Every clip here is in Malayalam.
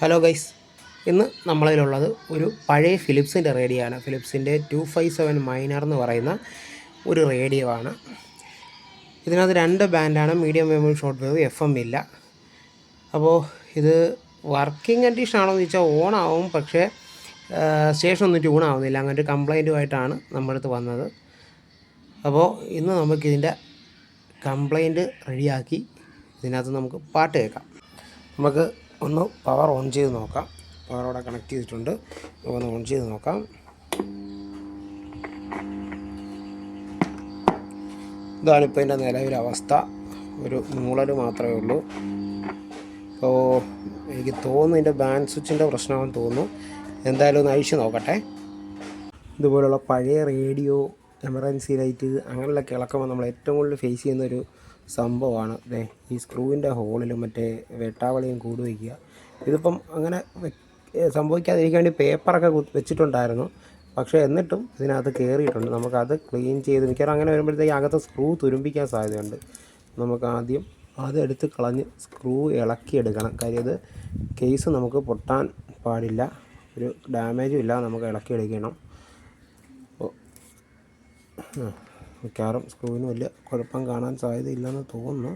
ഹലോ ഗൈസ് ഇന്ന് നമ്മളതിലുള്ളത് ഒരു പഴയ ഫിലിപ്സിന്റെ റേഡിയോ ആണ്. ഫിലിപ്സിന്റെ ടു ഫൈവ് സെവൻ മൈനർ എന്ന് പറയുന്ന ഒരു റേഡിയോ ആണ്. ഇതിനകത്ത് രണ്ട് ബാൻഡാണ് medium wave short wave F M ഇല്ല. അപ്പോൾ ഇത് വർക്കിംഗ് കണ്ടീഷൻ ആണോ എന്ന് വെച്ചാൽ ഓണാവും. പക്ഷേ സ്റ്റേഷൻ ഒന്നും ട്യൂൺ ആവുന്നില്ല. അങ്ങനെ ഒരു കംപ്ലൈന്റുമായിട്ടാണ് നമ്മുടെ അടുത്ത് വന്നത്. അപ്പോൾ ഇന്ന് നമുക്കിതിന്റെ കംപ്ലൈന്റ് റെഡിയാക്കി ഇതിനകത്ത് നമുക്ക് പാട്ട് കേൾക്കാം. നമുക്ക് ഒന്ന് പവർ ഓൺ ചെയ്ത് നോക്കാം. പവർ അവിടെ കണക്ട് ചെയ്തിട്ടുണ്ട്. ഒന്ന് ഓൺ ചെയ്ത് നോക്കാം. ഇതാണ് ഇപ്പോൾ എന്റെ നിലവിലെ അവസ്ഥ. ഒരു മൂളൽ മാത്രമേ ഉള്ളൂ. അപ്പോൾ എനിക്ക് തോന്നുന്നു ഇതിന്റെ ബാൻഡ് സ്വിച്ചിന്റെ പ്രശ്നമാണെന്ന് തോന്നുന്നു. എന്തായാലും ഒന്ന് അഴിച്ച് നോക്കട്ടെ. ഇതുപോലുള്ള പഴയ റേഡിയോ എമർജൻസി ലൈറ്റ് അങ്ങനെയുള്ള കിളക്കുമ്പോൾ നമ്മൾ ഏറ്റവും കൂടുതൽ ഫേസ് ചെയ്യുന്നൊരു സംഭവമാണ്. ദേ ഈ സ്ക്രൂവിന്റെ ഹോളിലും മറ്റേ വെട്ടാവളിയും കൂട് വയ്ക്കുക. ഇതിപ്പം അങ്ങനെ സംഭവിക്കാതിരിക്കാൻ വേണ്ടി പേപ്പറൊക്കെ വെച്ചിട്ടുണ്ടായിരുന്നു. പക്ഷേ എന്നിട്ടും ഇതിനകത്ത് കയറിയിട്ടുണ്ട് നമുക്കത് ക്ലീൻ ചെയ്ത് മിക്കവാറും അങ്ങനെ വരുമ്പോഴത്തേക്ക് അകത്ത് സ്ക്രൂ തുരുമ്പിക്കാൻ സാധ്യതയുണ്ട്. നമുക്ക് ആദ്യം അത് എടുത്ത് കളഞ്ഞ് സ്ക്രൂ ഇളക്കിയെടുക്കണം. കാര്യം അത് കേസ് നമുക്ക് പൊട്ടാൻ പാടില്ല. ഒരു ഡാമേജും ഇല്ല നമുക്ക് ഇളക്കിയെടുക്കണം. ആ, മിക്കവാറും സ്ക്രൂവിന് വലിയ കുഴപ്പം കാണാൻ സാധ്യതയില്ലെന്ന് തോന്നുന്നു.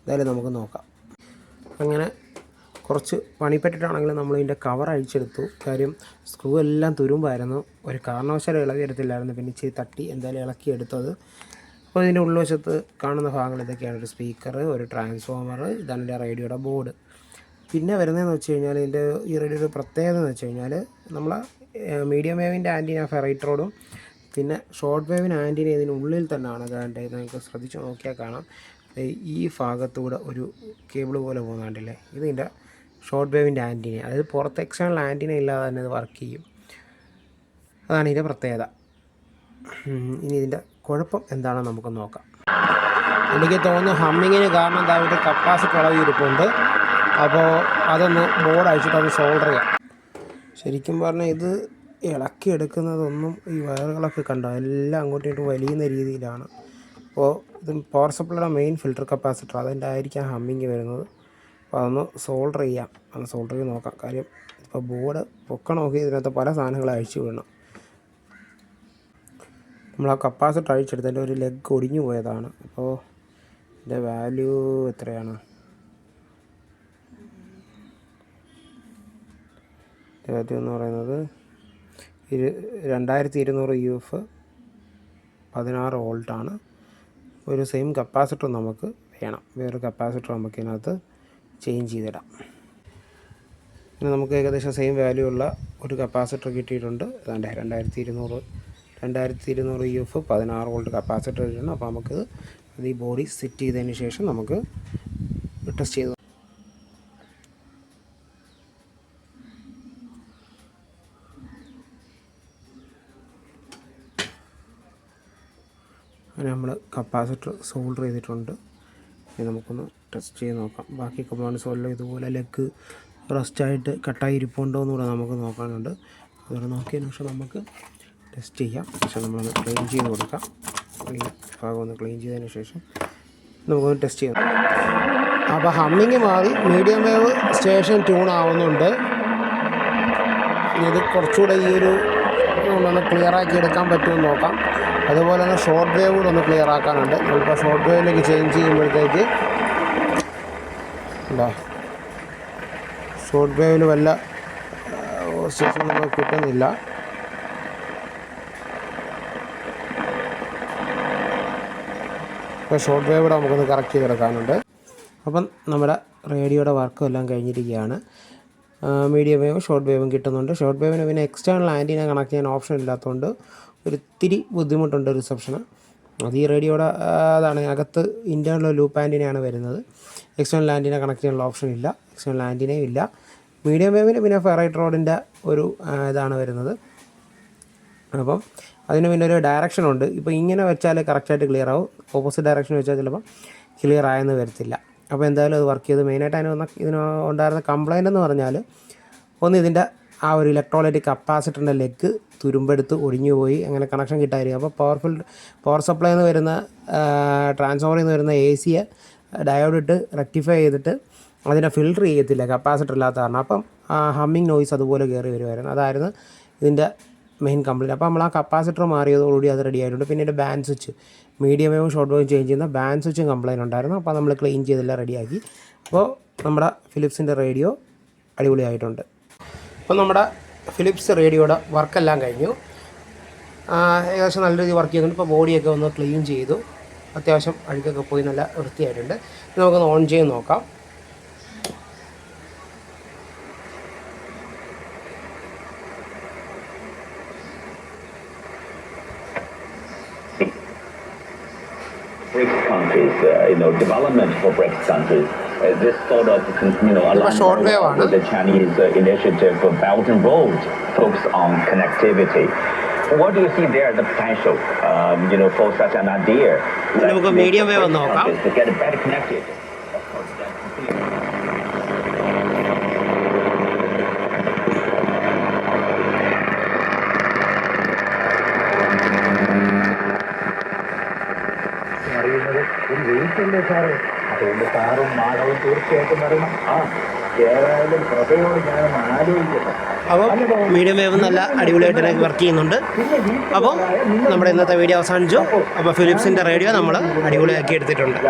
എന്തായാലും നമുക്ക് നോക്കാം. അങ്ങനെ കുറച്ച് പണിപ്പെട്ടിട്ടാണെങ്കിലും നമ്മൾ ഇതിന്റെ കവർ അഴിച്ചെടുത്തു. കാര്യം സ്ക്രൂ എല്ലാം തുരുമ്പായിരുന്നു. ഒരു കാരണവശാലും ഇളകി എടുത്തില്ലായിരുന്നു. പിന്നെ ഇച്ചിരി തട്ടി എന്തായാലും ഇളക്കി എടുത്തത്. അപ്പോൾ ഇതിന്റെ ഉൾവശത്ത് കാണുന്ന ഭാഗങ്ങൾ ഇതൊക്കെയാണ്. ഒരു സ്പീക്കർ ഒരു ട്രാൻസ്ഫോമർ ഇതാണ് എന്റെ റേഡിയോയുടെ ബോർഡ് പിന്നെ വരുന്നതെന്ന് വെച്ച് കഴിഞ്ഞാൽ ഇതിന്റെ ഈ റേഡിയോയുടെ പ്രത്യേകത എന്ന് വെച്ച് കഴിഞ്ഞാൽ നമ്മൾ മീഡിയം വേവിന്റെ ആന്റിന ഫെറൈറ്ററോടും പിന്നെ ഷോർട്ട് വേവിന് ആന്റിന ഇതിനുള്ളിൽ തന്നെയാണ് അതാണ്ട് നിങ്ങൾക്ക് ശ്രദ്ധിച്ച് നോക്കിയാൽ കാണാം. ഈ ഭാഗത്തൂടെ ഒരു കേബിൾ പോലെ പോകുന്നുണ്ടല്ലേ? ഇതിന്റെ ഷോർട്ട് വേവിന്റെ ആന്റിന അതായത് പുറത്ത് എക്സ്റ്റേണൽ ആന്റിന ഇല്ലാതെ തന്നെ ഇത് വർക്ക് ചെയ്യും. അതാണ് ഇതിന്റെ പ്രത്യേകത. ഇനി ഇതിന്റെ കുഴപ്പം എന്താണെന്ന് നമുക്ക് നോക്കാം. എനിക്ക് തോന്നുന്നു ഹമ്മിങ്ങിന് കാരണം എന്താ ഒരു കപ്പാസിറ്റി ഇളവ് അപ്പോൾ അതൊന്ന് ബോർഡ് അയച്ചിട്ട് അത് സോൾഡർ ചെയ്യാം. ശരിക്കും പറഞ്ഞാൽ ഇത് ഇളക്കിയെടുക്കുന്നതൊന്നും ഈ വയറുകളൊക്കെ കണ്ടോ? എല്ലാം അങ്ങോട്ടും ഇങ്ങോട്ടും വലിയുന്ന രീതിയിലാണ്. അപ്പോൾ ഇത് പവർ സപ്ലൈയുടെ മെയിൻ ഫിൽറ്റർ കപ്പാസിറ്റർ അതിന്റെ ആയിരിക്കാം ഹമ്മിങ് വരുന്നത്. അപ്പോൾ അതൊന്ന് സോൾഡർ ചെയ്യാം. ഒന്ന് സോൾഡർ ചെയ്ത് നോക്കാം. കാര്യം ഇപ്പോൾ ബോർഡ് പൊക്കണമൊക്കെ ഇതിനകത്ത് പല സാധനങ്ങൾ അഴിച്ചു വീണം നമ്മൾ ആ കപ്പാസിറ്റർ അഴിച്ചെടുത്തതിന്റെ ഒരു ലെഗ് ഒടിഞ്ഞു പോയതാണ്. അപ്പോൾ ഇതിന്റെ വാല്യൂ എത്രയാണ്? വാല്യൂ എന്ന് പറയുന്നത് രണ്ടായിരത്തി ഇരുന്നൂറ് യു എഫ് പതിനാറ് വോൾട്ടാണ് ഒരു സെയിം കപ്പാസിറ്റർ നമുക്ക് വേണം. വേറൊരു കപ്പാസിറ്റർ നമുക്ക് ഇതിനകത്ത് ചേഞ്ച് ചെയ്തിടാം. പിന്നെ നമുക്ക് ഏകദേശം സെയിം വാല്യൂ ഉള്ള ഒരു കപ്പാസിറ്റർ കിട്ടിയിട്ടുണ്ട്. അതാണ്ട് രണ്ടായിരത്തി ഇരുന്നൂറ് രണ്ടായിരത്തി ഇരുന്നൂറ് യു എഫ് പതിനാറ് വോൾട്ട് കപ്പാസിറ്റർ കിട്ടണം. അപ്പോൾ നമുക്ക് അത് ഈ ബോഡി സെറ്റ് ചെയ്തതിന് ശേഷം നമുക്ക് ടെസ്റ്റ് ചെയ്ത് അങ്ങനെ നമ്മൾ കപ്പാസിറ്റർ സോൾഡർ ചെയ്തിട്ടുണ്ട്. ഇനി നമുക്കൊന്ന് ടെസ്റ്റ് ചെയ്ത് നോക്കാം. ബാക്കി കമ്പോണൻസ് എല്ലാം ഇതുപോലെ ലെഗ് റസ്റ്റായിട്ട് കട്ടായി ഇരിപ്പുണ്ടോ എന്നുകൂടെ നമുക്ക് നോക്കാനുണ്ട്. അതുകൊണ്ട് നോക്കിയതിന് ശേഷം നമുക്ക് ടെസ്റ്റ് ചെയ്യാം. പക്ഷേ നമ്മളൊന്ന് ക്ലീൻ ചെയ്ത് കൊടുക്കാം. ഈ ഭാഗം ഒന്ന് ക്ലീൻ ചെയ്തതിന് ശേഷം നമുക്കൊന്ന് ടെസ്റ്റ് ചെയ്യാം. അപ്പോൾ ഹമ്മിങ് മാറി മീഡിയം വേവ് സ്റ്റേഷൻ ട്യൂൺ ആവുന്നുണ്ട്. ഇത് കുറച്ചുകൂടെ ഈ ഒരു ഒന്ന് ക്ലിയർ ആക്കി എടുക്കാൻ പറ്റുമെന്ന് നോക്കാം. അതുപോലെ തന്നെ ഷോർട്ട് വേവ് കൂടെ ഒന്ന് ക്ലിയർ ആക്കാനുണ്ട്. നമ്മളിപ്പോൾ ഷോർട്ട് വേവിലേക്ക് ചേഞ്ച് ചെയ്യുമ്പോഴത്തേക്ക് ഉണ്ടോ ഷോർട്ട് വേവിൽ വല്ല നമുക്ക് കിട്ടുന്നില്ല. ഇപ്പോൾ ഷോർട്ട് വേവ് കൂടെ നമുക്കൊന്ന് കറക്റ്റ് ചെയ്തെടുക്കാനുണ്ട്. അപ്പം നമ്മുടെ റേഡിയോയുടെ വർക്കും എല്ലാം കഴിഞ്ഞിരിക്കുകയാണ്. മീഡിയം വേവും ഷോർട്ട് വേവും കിട്ടുന്നുണ്ട്. ഷോർട്ട് വേവിന് പിന്നെ എക്സ്റ്റേണൽ ആന്റീന കണക്ട് ചെയ്യാൻ ഓപ്ഷൻ ഇല്ലാത്തതുകൊണ്ട് ഒരിത്തിരി ബുദ്ധിമുട്ടുണ്ട് റിസപ്ഷന് അത് ഈ റേഡിയോയുടെ അതാണ്. അകത്ത് ഇന്റേർണൽ ലൂപ്പ് ആന്റീനയാണ് വരുന്നത്. എക്സ്റ്റേണൽ ആന്റീന കണക്ട് ചെയ്യാനുള്ള ഓപ്ഷൻ ഇല്ല. എക്സ്റ്റേണൽ ആന്റീനയും ഇല്ല. മീഡിയം വേവിന് പിന്നെ ഫെറൈറ്റ് റോഡിന്റെ ഒരു ഇതാണ് വരുന്നത്. അപ്പം അതിന് പിന്നെ ഒരു ഡയറക്ഷൻ ഉണ്ട്. ഇപ്പോൾ ഇങ്ങനെ വെച്ചാൽ കറക്റ്റായിട്ട് ക്ലിയർ ആവും. ഓപ്പോസിറ്റ് ഡയറക്ഷൻ വെച്ചാൽ ചിലപ്പോൾ ക്ലിയർ ആയെന്ന് വരത്തില്ല. അപ്പോൾ എന്തായാലും അത് വർക്ക് ചെയ്ത് മെയിനായിട്ട് അതിന് വന്ന ഇതിന് ഉണ്ടായിരുന്ന കംപ്ലൈന്റ് എന്ന് പറഞ്ഞാൽ ഒന്ന് ഇതിന്റെ ആ ഒരു ഇലക്ട്രോലൈറ്റിക് കപ്പാസിറ്ററിന്റെ ലെഗ് തുരുമ്പെടുത്ത് ഒടിഞ്ഞു പോയി അങ്ങനെ കണക്ഷൻ കിട്ടായിരിക്കും അപ്പോൾ പവർഫുൾ പവർ സപ്ലൈ എന്ന് വരുന്ന ട്രാൻസ്ഫോമറിൽ നിന്ന് വരുന്ന എ സിയെ ഡയോഡ് ഇട്ട് റെക്ടിഫൈ ചെയ്തിട്ട് അതിനെ ഫിൽട്ടർ ചെയ്യത്തില്ല കപ്പാസിറ്റർ ഇല്ലാത്ത കാരണം. അപ്പം ഹമ്മിങ് നോയ്സ് അതുപോലെ കയറി വരുമായിരുന്നു. അതായിരുന്നു ഇതിന്റെ മെയിൻ കംപ്ലൈന്റ് അപ്പോൾ നമ്മൾ ആ കപ്പാസിറ്റർ മാറിയതോടുകൂടി അത് റെഡി ആയിട്ടുണ്ട്. പിന്നെ ബാൻ സ്വിച്ച് മീഡിയം വേവും ഷോർട്ട് വേവും ചേഞ്ച് ചെയ്യുന്ന ബാൻ സ്വിച്ചും കംപ്ലൈന്റ് ഉണ്ടായിരുന്നു. അപ്പോൾ നമ്മൾ ക്ലീൻ ചെയ്തെല്ലാം റെഡിയാക്കി അപ്പോൾ നമ്മുടെ ഫിലിപ്സിന്റെ റേഡിയോ അടിപൊളിയായിട്ടുണ്ട്. അപ്പോൾ നമ്മുടെ ഫിലിപ്സ് റേഡിയോയുടെ വർക്കെല്ലാം കഴിഞ്ഞു. ഏകദേശം നല്ല രീതിയിൽ വർക്ക് ചെയ്യുന്നുണ്ട് ഇപ്പോൾ ബോഡിയൊക്കെ ഒന്ന് ക്ലീൻ ചെയ്തു. അത്യാവശ്യം അഴുക്കൊക്കെ പോയി നല്ല വൃത്തിയായിട്ടുണ്ട്. നമുക്കൊന്ന് ഓൺ ചെയ്ത് നോക്കാം. BRICS countries, uh, you know, development for BRICS countries. Uh, this sort of, you know, aligned with the Chinese uh, initiative for Belt and Road focus on connectivity. What do you see there the potential, um, you know, for such an idea? Like, to get better connected. വെയിറ്റല്ലേ സാറ്? അതുകൊണ്ട് സാറും മാഡവും തീർച്ചയായിട്ടും വരണം. ആ ഏതായാലും പ്രഭയോട് ഞാൻ ആലോചിക്കട്ടെ. അപ്പോൾ മീഡിയം വേവ് നല്ല അടിപൊളിയായിട്ട് തന്നെ വർക്ക് ചെയ്യുന്നുണ്ട്. അപ്പോൾ നമ്മുടെ ഇന്നത്തെ വീഡിയോ അവസാനിച്ചു. അപ്പോൾ ഫിലിപ്സിന്റെ റേഡിയോ നമ്മൾ അടിപൊളിയാക്കി എടുത്തിട്ടുണ്ട്.